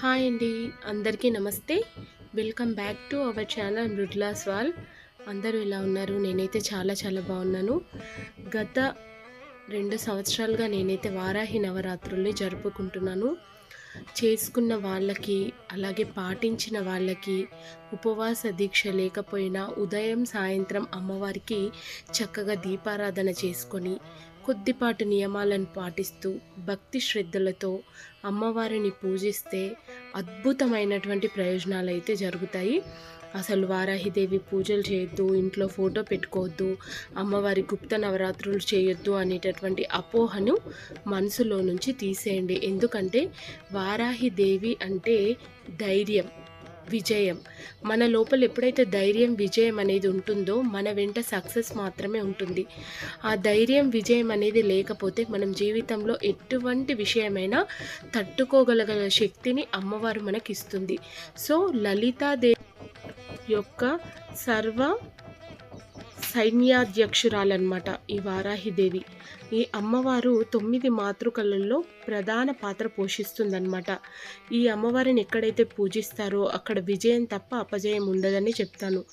Hi అండి అందరికీ నమస్తే. Welcome back to our channel. Mrudula's wall అందరూ ఎలా ఉన్నారు? నేనైతే చాలా చాలా బాగున్నాను. గత రెండు సంవత్సరాలుగా నేనైతే వారాహి నవరాత్రుల్ని జరుపుకుంటున్నాను. చేసుకున్న వాళ్ళకి అలాగే పాటించిన వాళ్ళకి ఉపవాస దీక్ష లేకపోయినా ఉదయం సాయంత్రం అమ్మవారికి చక్కగా దీపారాధన చేసుకొని కొద్దిపాటి నియమాలను పాటిస్తూ భక్తి శ్రద్ధలతో అమ్మవారిని పూజిస్తే అద్భుతమైనటువంటి ప్రయోజనాలు అయితే జరుగుతాయి. అసలు వారాహిదేవి పూజలు చేయొద్దు ఇంట్లో ఫోటో పెట్టుకోవద్దు అమ్మవారి గుప్త నవరాత్రులు చేయొద్దు అనేటటువంటి అపోహను మనసులో నుంచి తీసేయండి. ఎందుకంటే వారాహిదేవి అంటే ధైర్యం. విజయం. మన లోపల ఎప్పుడైతే ధైర్యం విజయం అనేది ఉంటుందో మన వెంట సక్సెస్ మాత్రమే ఉంటుంది. ఆ ధైర్యం విజయం అనేది లేకపోతే మనం జీవితంలో ఎటువంటి విషయమైనా తట్టుకోగలగల శక్తిని అమ్మవారు మనకి ఇస్తుంది సో లలితాదేవి యొక్క సర్వ సైన్యాధ్యక్షురాలన్నమాట ఈ వారాహిదేవి. ఈ అమ్మవారు తొమ్మిది మాతృకలలో ప్రధాన పాత్ర పోషిస్తుందన్నమాట. ఈ అమ్మవారిని ఎక్కడైతే పూజిస్తారో అక్కడ విజయం తప్ప అపజయం ఉండదని చెప్తాను.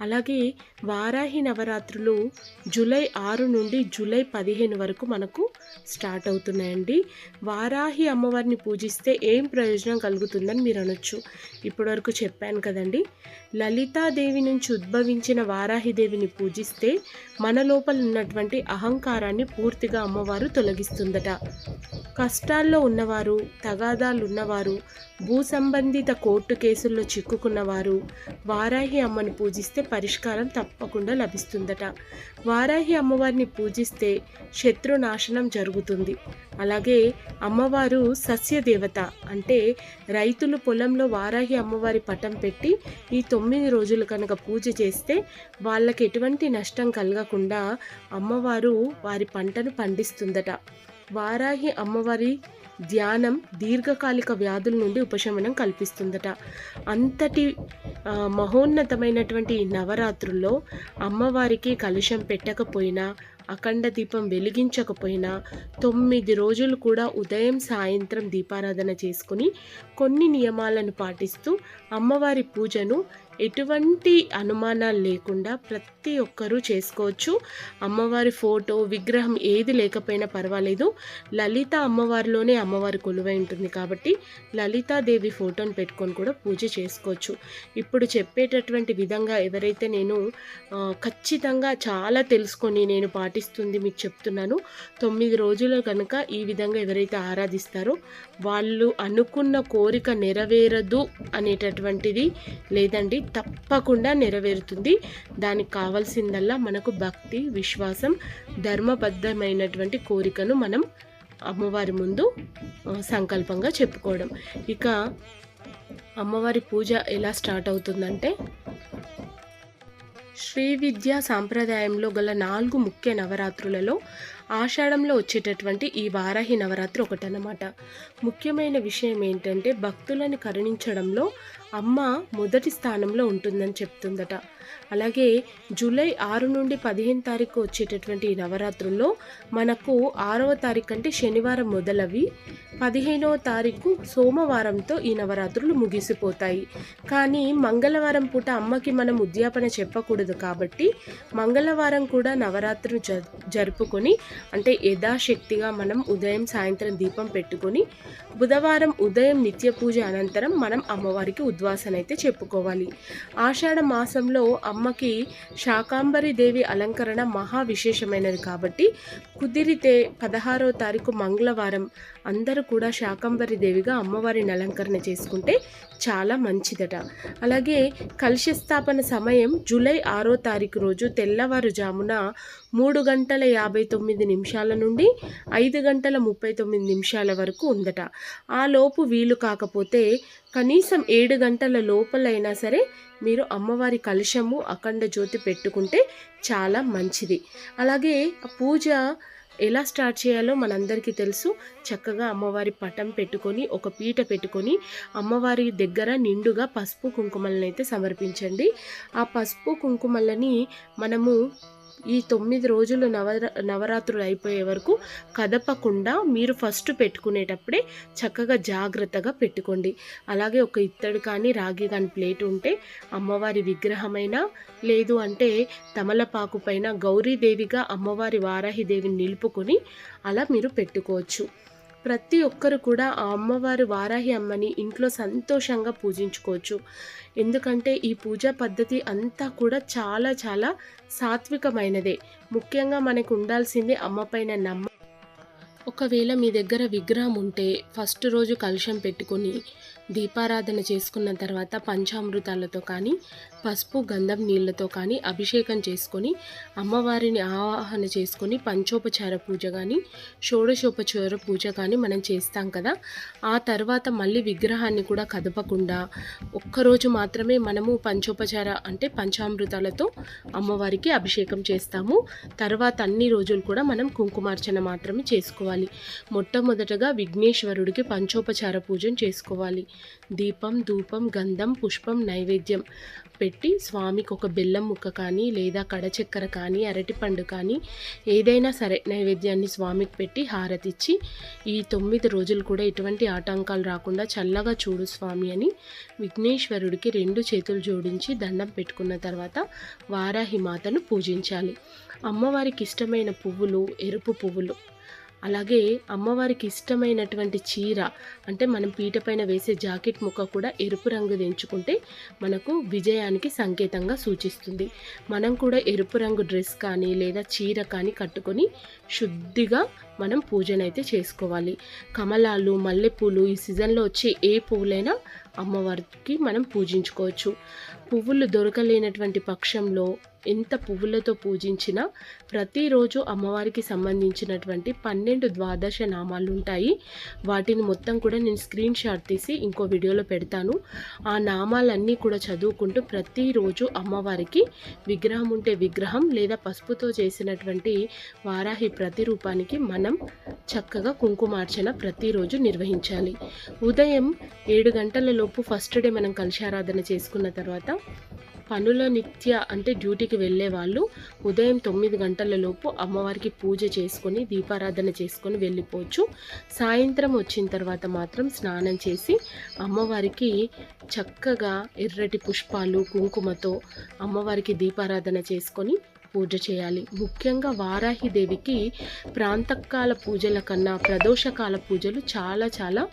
అలాగే వారాహి నవరాత్రులు జూలై ఆరు నుండి జూలై పదిహేను వరకు మనకు స్టార్ట్ అవుతున్నాయండి. వారాహి అమ్మవారిని పూజిస్తే ఏం ప్రయోజనం కలుగుతుందని మీరు అనొచ్చు. ఇప్పటివరకు చెప్పాను కదండి. లలితాదేవి నుంచి ఉద్భవించిన వారాహిదేవిని పూజిస్తే మన లోపల ఉన్నటువంటి అహంకారాన్ని పూర్తిగా అమ్మవారు తొలగిస్తుందట. కష్టాల్లో ఉన్నవారు తగాదాలు ఉన్నవారు భూ సంబంధిత కోర్టు కేసుల్లో చిక్కుకున్నవారు వారాహి అమ్మని పూజిస్తే పరిష్కారం తప్పకుండా లభిస్తుందట. వారాహి అమ్మవారిని పూజిస్తే శత్రునాశనం జరుగుతుంది. అలాగే అమ్మవారు సస్యదేవత అంటే రైతులు పొలంలో వారాహి అమ్మవారి పటం పెట్టి ఈ తొమ్మిది రోజులు కనుక పూజ చేస్తే వాళ్ళకి ఎటువంటి నష్టం కలగకుండా అమ్మవారు వారి పంటను పండిస్తుందట. వారాహి అమ్మవారి ధ్యానం దీర్ఘకాలిక వ్యాధుల నుండి ఉపశమనం కల్పిస్తుందట. అంతటి మహోన్నతమైనటువంటి నవరాత్రుల్లో అమ్మవారికి కలుషం పెట్టకపోయినా అఖండ దీపం వెలిగించకపోయినా తొమ్మిది రోజులు కూడా ఉదయం సాయంత్రం దీపారాధన చేసుకుని కొన్ని నియమాలను పాటిస్తూ అమ్మవారి పూజను ఎటువంటి అనుమానాలు లేకుండా ప్రతి ఒక్కరూ చేసుకోవచ్చు. అమ్మవారి ఫోటో విగ్రహం ఏది లేకపోయినా పర్వాలేదు. లలిత అమ్మవారిలోనే అమ్మవారి కొలువై ఉంటుంది కాబట్టి లలితాదేవి ఫోటోని పెట్టుకొని కూడా పూజ చేసుకోవచ్చు. ఇప్పుడు చెప్పేటటువంటి విధంగా ఎవరైతే నేను ఖచ్చితంగా చాలా తెలుసుకొని నేను పాటిస్తుంది మీకు చెప్తున్నాను. తొమ్మిది రోజులు కనుక ఈ విధంగా ఎవరైతే ఆరాధిస్తారో వాళ్ళు అనుకున్న కోరిక నెరవేరదు అనేటటువంటిది లేదండి. తప్పకుండా నెరవేరుతుంది. దానికి కావాల్సిందల్లా మనకు భక్తి విశ్వాసం ధర్మబద్ధమైనటువంటి కోరికను మనం అమ్మవారి ముందు సంకల్పంగా చెప్పుకోవడం. ఇక అమ్మవారి పూజ ఎలా స్టార్ట్ అవుతుందంటే శ్రీ విద్యా సాంప్రదాయంలో గల నాలుగు ముఖ్య నవరాత్రులలో ఆషాఢంలో వచ్చేటటువంటి ఈ వారాహి నవరాత్రి ఒకటన్నమాట. ముఖ్యమైన విషయం ఏంటంటే భక్తులను కరుణించడంలో అమ్మ మొదటి స్థానంలో ఉంటుందని చెప్తుందట. అలాగే జూలై ఆరు నుండి పదిహేను తారీఖు వచ్చేటటువంటి నవరాత్రుల్లో మనకు ఆరవ తారీఖు అంటే శనివారం మొదలవి పదిహేనవ తారీఖు సోమవారంతో ఈ నవరాత్రులు ముగిసిపోతాయి. కానీ మంగళవారం పూట అమ్మకి మనం ఉద్యాపన చెప్పకూడదు కాబట్టి మంగళవారం కూడా నవరాత్రులు జ జరుపుకొని అంటే యథాశక్తిగా మనం ఉదయం సాయంత్రం దీపం పెట్టుకొని బుధవారం ఉదయం నిత్య పూజ అనంతరం మనం అమ్మవారికి ఉద్వాసన అయితే చెప్పుకోవాలి. ఆషాఢ మాసంలో అమ్మకి శాకాంబరి దేవి అలంకరణ మహా విశేషమైనది కాబట్టి కుదిరితే పదహారో తారీఖు మంగళవారం అందరూ కూడా శాకాంబరి దేవిగా అమ్మవారిని అలంకరణ చేసుకుంటే చాలా మంచిదట. అలాగే కలుష స్థాపన సమయం జూలై ఆరో తారీఖు రోజు తెల్లవారుజామున మూడు గంటల యాభై తొమ్మిది నిమిషాల నుండి ఐదు గంటల ముప్పై తొమ్మిది నిమిషాల వరకు ఉందట. ఆ లోపు వీలు కాకపోతే కనీసం ఏడు గంటల లోపలైనా సరే మీరు అమ్మవారి కలశము అఖండ జ్యోతి పెట్టుకుంటే చాలా మంచిది. అలాగే పూజ ఎలా స్టార్ట్ చేయాలో మనందరికీ తెలుసు. చక్కగా అమ్మవారి పటం పెట్టుకొని ఒక పీట పెట్టుకొని అమ్మవారి దగ్గర నిండుగా పసుపు కుంకుమలను అయితే సమర్పించండి. ఆ పసుపు కుంకుమలని మనము ఈ తొమ్మిది రోజులు నవర నవరాత్రులు అయిపోయే వరకు కదపకుండా మీరు ఫస్ట్ పెట్టుకునేటప్పుడే చక్కగా జాగ్రత్తగా పెట్టుకోండి. అలాగే ఒక ఇత్తడి కానీ రాగి కానీ ప్లేట్ ఉంటే అమ్మవారి విగ్రహమైనా లేదు అంటే తమలపాకు పైన గౌరీదేవిగా అమ్మవారి వారాహిదేవిని నిలుపుకొని అలా మీరు పెట్టుకోవచ్చు. ప్రతి ఒక్కరు కూడా ఆ అమ్మవారి వారాహి అమ్మని ఇంట్లో సంతోషంగా పూజించుకోవచ్చు. ఎందుకంటే ఈ పూజా పద్ధతి అంతా కూడా చాలా చాలా సాత్వికమైనదే. ముఖ్యంగా మనకు ఉండాల్సింది అమ్మపైన నమ్మ ఒకవేళ మీ దగ్గర విగ్రహం ఉంటే ఫస్ట్ రోజు కలుషం పెట్టుకొని దీపారాధన చేసుకున్న తర్వాత పంచామృతాలతో కానీ పసుపు గంధం నీళ్ళతో కానీ అభిషేకం చేసుకొని అమ్మవారిని ఆవాహన చేసుకొని పంచోపచార పూజ కానీ షోడశోపచార పూజ కానీ మనం చేస్తాం కదా. ఆ తర్వాత మళ్ళీ విగ్రహాన్ని కూడా కదపకుండా ఒక్కరోజు మాత్రమే మనము పంచోపచార అంటే పంచామృతాలతో అమ్మవారికి అభిషేకం చేస్తాము. తర్వాత అన్ని రోజులు కూడా మనం కుంకుమార్చన మాత్రమే చేసుకోవాలి. మొట్టమొదటగా విఘ్నేశ్వరుడికి పంచోపచార పూజను చేసుకోవాలి. దీపం ధూపం గంధం పుష్పం నైవేద్యం పెట్టి స్వామికి ఒక బెల్లం ముక్క కానీ లేదా కడచక్కెర కానీ అరటిపండు కానీ ఏదైనా సరే నైవేద్యాన్ని స్వామికి పెట్టి హారతిచ్చి ఈ తొమ్మిది రోజులు కూడా ఎటువంటి ఆటంకాలు రాకుండా చల్లగా చూడు స్వామి అని విఘ్నేశ్వరుడికి రెండు చేతులు జోడించి దండం పెట్టుకున్న తర్వాత వారాహి మాతను పూజించాలి. అమ్మవారికి ఇష్టమైన పువ్వులు ఎరుపు పువ్వులు అలాగే అమ్మవారికి ఇష్టమైనటువంటి చీర అంటే మనం పీట పైన వేసే జాకెట్ ముక్క కూడా ఎరుపు రంగు ఎంచుకుంటే మనకు విజయానికి సంకేతంగా సూచిస్తుంది. మనం కూడా ఎరుపు రంగు డ్రెస్ కానీ లేదా చీర కానీ కట్టుకొని శుద్ధిగా మనం పూజనైతే చేసుకోవాలి. కమలాలు మల్లెపూలు ఈ సీజన్లో వచ్చే ఏ పువ్వులైనా అమ్మవారికి మనం పూజించుకోవచ్చు. పువ్వులు దొరకలేనటువంటి పక్షంలో ఎంత పువ్వులతో పూజించినా ప్రతిరోజు అమ్మవారికి సంబంధించినటువంటి పన్నెండు ద్వాదశ నామాలు ఉంటాయి. వాటిని మొత్తం కూడా నేను స్క్రీన్ షాట్ తీసి ఇంకో వీడియోలో పెడతాను. ఆ నామాలన్నీ కూడా చదువుకుంటూ ప్రతిరోజు అమ్మవారికి విగ్రహం ఉంటే విగ్రహం లేదా పసుపుతో చేసినటువంటి వారాహి ప్రతిరూపానికి మనం చక్కగా కుంకుమార్చన ప్రతిరోజు నిర్వహించాలి. ఉదయం ఏడు గంటలలోపు ఫస్ట్ డే మనం కలశారాధన చేసుకున్న తర్వాత పనుల నిత్య అంటే డ్యూటీకి వెళ్ళే వాళ్ళు ఉదయం తొమ్మిది గంటల లోపు అమ్మవారికి పూజ చేసుకొని దీపారాధన చేసుకొని వెళ్ళిపోవచ్చు. సాయంత్రం వచ్చిన తర్వాత మాత్రం స్నానం చేసి అమ్మవారికి చక్కగా ఎర్రటి పుష్పాలు కుంకుమతో అమ్మవారికి దీపారాధన చేసుకొని పూజ చేయాలి. ముఖ్యంగా వారాహిదేవికి ప్రాంతకాల పూజల కన్నా ప్రదోషకాల పూజలు చాలా చాలా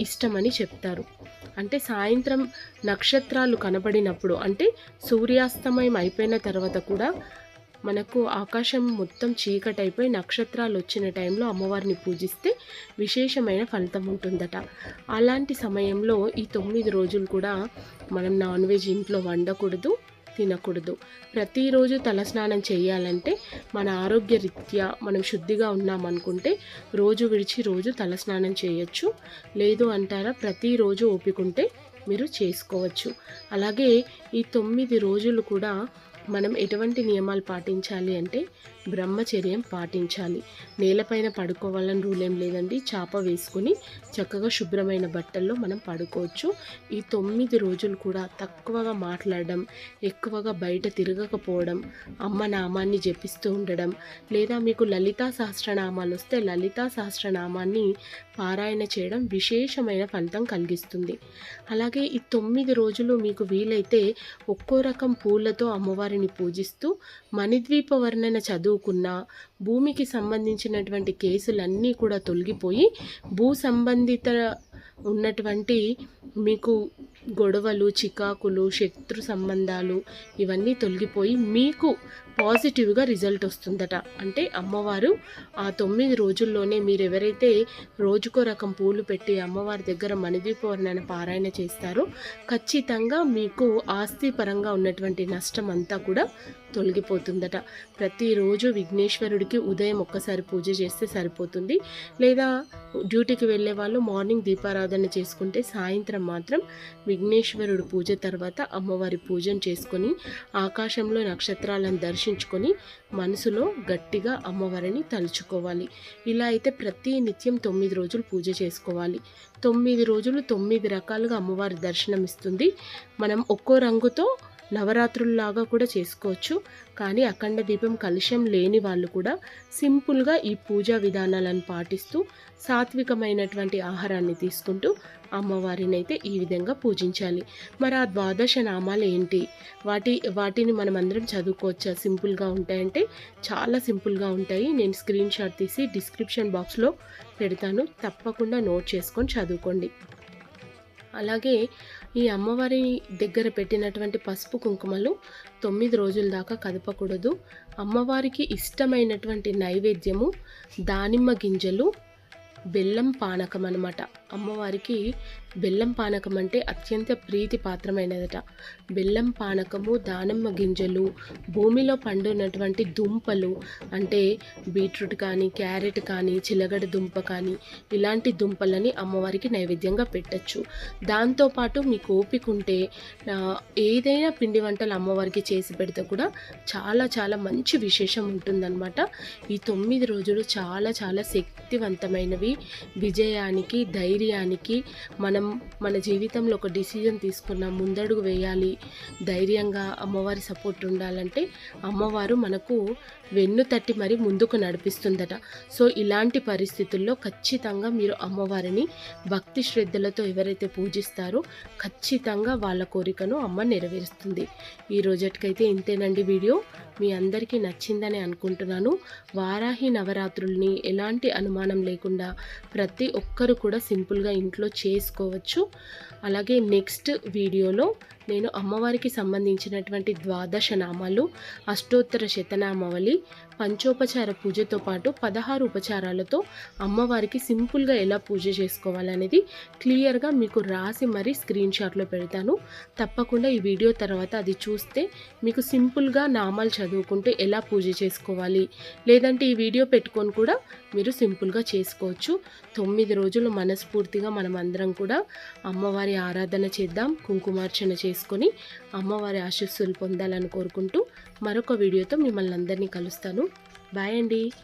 ఇష్టమని చెప్తారు. అంటే సాయంత్రం నక్షత్రాలు కనబడినప్పుడు అంటే సూర్యాస్తమయం అయిపోయిన తర్వాత కూడా మనకు ఆకాశం మొత్తం చీకటైపోయి నక్షత్రాలు వచ్చిన టైంలో అమ్మవారిని పూజిస్తే విశేషమైన ఫలితం ఉంటుందట. అలాంటి సమయంలో ఈ తొమ్మిది రోజులు కూడా మనం నాన్ వెజ్ ఇంట్లో వండకూడదు. తినకూడదు. ప్రతిరోజు తలస్నానం చేయాలంటే మన ఆరోగ్య రీత్యా మనం శుద్ధిగా ఉన్నామనుకుంటే రోజు విడిచి రోజు తలస్నానం చేయొచ్చు. లేదు అంటారా ప్రతిరోజు ఒప్పుకుంటే మీరు చేసుకోవచ్చు. అలాగే ఈ తొమ్మిది రోజులు కూడా మనం ఎటువంటి నియమాలు పాటించాలి అంటే బ్రహ్మచర్యం పాటించాలి. నేలపైన పడుకోవాలని రూల్ ఏం లేదండి. చాప వేసుకొని చక్కగా శుభ్రమైన బట్టల్లో మనం పడుకోవచ్చు. ఈ తొమ్మిది రోజులు కూడా తక్కువగా మాట్లాడడం ఎక్కువగా బయట తిరగకపోవడం అమ్మ నామాన్ని జపిస్తూ ఉండడం లేదా మీకు లలితా సహస్రనామాలు వస్తే లలితా సహస్రనామాన్ని పారాయణ చేయడం విశేషమైన ఫలితం కలిగిస్తుంది. అలాగే ఈ తొమ్మిది రోజులు మీకు వీలైతే ఒక్కో రకం పూలతో అమ్మవారిని పూజిస్తూ మణిద్వీప వర్ణన చదువుకున్న భూమికి సంబంధించినటువంటి కేసులన్నీ కూడా తొలగిపోయి భూ సంబంధిత ఉన్నటువంటి మీకు గొడవలు చికాకులు శత్రు సంబంధాలు ఇవన్నీ తొలగిపోయి మీకు పాజిటివ్గా రిజల్ట్ వస్తుందట. అంటే అమ్మవారు ఆ తొమ్మిది రోజుల్లోనే మీరు ఎవరైతే రోజుకో రకం పూలు పెట్టి అమ్మవారి దగ్గర మణిదీపవర్ణన పారాయణ చేస్తారో ఖచ్చితంగా మీకు ఆస్తి పరంగా ఉన్నటువంటి నష్టం అంతా కూడా తొలగిపోతుందట. ప్రతిరోజు విఘ్నేశ్వరుడికి ఉదయం ఒక్కసారి పూజ చేస్తే సరిపోతుంది. లేదా డ్యూటీకి వెళ్ళే వాళ్ళు మార్నింగ్ దీపారాధన చేసుకుంటే సాయంత్రం మాత్రం విఘ్నేశ్వరుడు పూజ తర్వాత అమ్మవారి పూజను చేసుకొని ఆకాశంలో నక్షత్రాలను దర్శించుకొని మనసులో గట్టిగా అమ్మవారిని తలుచుకోవాలి. ఇలా అయితే ప్రతి నిత్యం తొమ్మిది రోజులు పూజ చేసుకోవాలి. తొమ్మిది రోజులు తొమ్మిది రకాలుగా అమ్మవారి దర్శనం ఇస్తుంది మనం ఒక్కో రంగుతో నవరాత్రుల్లాగా కూడా చేసుకోవచ్చు. కానీ అఖండ దీపం కలుషం లేని వాళ్ళు కూడా సింపుల్గా ఈ పూజా విధానాలను పాటిస్తూ సాత్వికమైనటువంటి ఆహారాన్ని తీసుకుంటూ అమ్మవారిని అయితే ఈ విధంగా పూజించాలి. మరి ఆ ద్వాదశ నామాలు ఏంటి? వాటి వాటిని మనం అందరం చదువుకోవచ్చా? సింపుల్గా ఉంటాయంటే చాలా సింపుల్గా ఉంటాయి. నేను స్క్రీన్ షాట్ తీసి డిస్క్రిప్షన్ బాక్స్లో పెడతాను. తప్పకుండా నోట్ చేసుకొని చదువుకోండి. అలాగే ఈ అమ్మవారి దగ్గర పెట్టినటువంటి పసుపు కుంకుమలు తొమ్మిది రోజుల దాకా కదపకూడదు. అమ్మవారికి ఇష్టమైనటువంటి నైవేద్యము దానిమ్మ గింజలు బెల్లం పానకం అనమాట అమ్మవారికి బెల్లం పానకం అంటే అత్యంత ప్రీతి పాత్రమైనదట. బెల్లం పానకము దానిమ్మ గింజలు భూమిలో పండునటువంటి దుంపలు అంటే బీట్రూట్ కానీ క్యారెట్ కానీ చిలగడ దుంప కానీ ఇలాంటి దుంపలని అమ్మవారికి నైవేద్యంగా పెట్టచ్చు. దాంతోపాటు మీకు ఓపిక ఉంటే ఏదైనా పిండి వంటలు అమ్మవారికి చేసి పెడితే కూడా చాలా చాలా మంచి విశేషం ఉంటుందన్నమాట. ఈ తొమ్మిది రోజులు చాలా చాలా శక్తివంతమైనవి. విజయానికి ధైర్యానికి మనం మన జీవితంలో ఒక డిసిజన్ తీసుకున్న ముందడుగు వేయాలి. ధైర్యంగా అమ్మవారి సపోర్ట్ ఉండాలంటే అమ్మవారు మనకు వెన్ను తట్టి మరి ముందుకు నడిపిస్తుందట. సో ఇలాంటి పరిస్థితుల్లో ఖచ్చితంగా మీరు అమ్మవారిని భక్తి శ్రద్ధలతో ఎవరైతే పూజిస్తారో ఖచ్చితంగా వాళ్ళ కోరికను అమ్మ నెరవేరుస్తుంది. ఈ రోజటికైతే ఇంతేనండి వీడియో. మీ అందరికీ నచ్చిందని అనుకుంటున్నాను. వారాహి నవరాత్రుల్ని ఎలాంటి అనుమానం లేకుండా ప్రతి ఒక్కరు కూడా సింపుల్గా ఇంట్లో చేసుకోవచ్చు. అలాగే నెక్స్ట్ వీడియోలో నేను అమ్మవారికి సంబంధించినటువంటి ద్వాదశ నామాలు అష్టోత్తర శతనామావళి పంచోపచార పూజతో పాటు పదహారు ఉపచారాలతో అమ్మవారికి సింపుల్గా ఎలా పూజ చేసుకోవాలనేది క్లియర్గా మీకు రాసి మరీ స్క్రీన్ షాట్లో పెడతాను. తప్పకుండా ఈ వీడియో తర్వాత అది చూస్తే మీకు సింపుల్గా నామాలు చదువుకుంటూ ఎలా పూజ చేసుకోవాలి లేదంటే ఈ వీడియో పెట్టుకొని కూడా మీరు సింపుల్గా చేసుకోవచ్చు. తొమ్మిది రోజులు మనస్ఫూర్తిగా మనం అందరం కూడా అమ్మవారి ఆరాధన చేద్దాం కుంకుమార్చన చేద్దాం చేసుకొని అమ్మవారి ఆశీస్సులు పొందాలని కోరుకుంటూ మరొక వీడియోతో మిమ్మల్ని అందరినీ కలుస్తాను. బాయ్ అండి.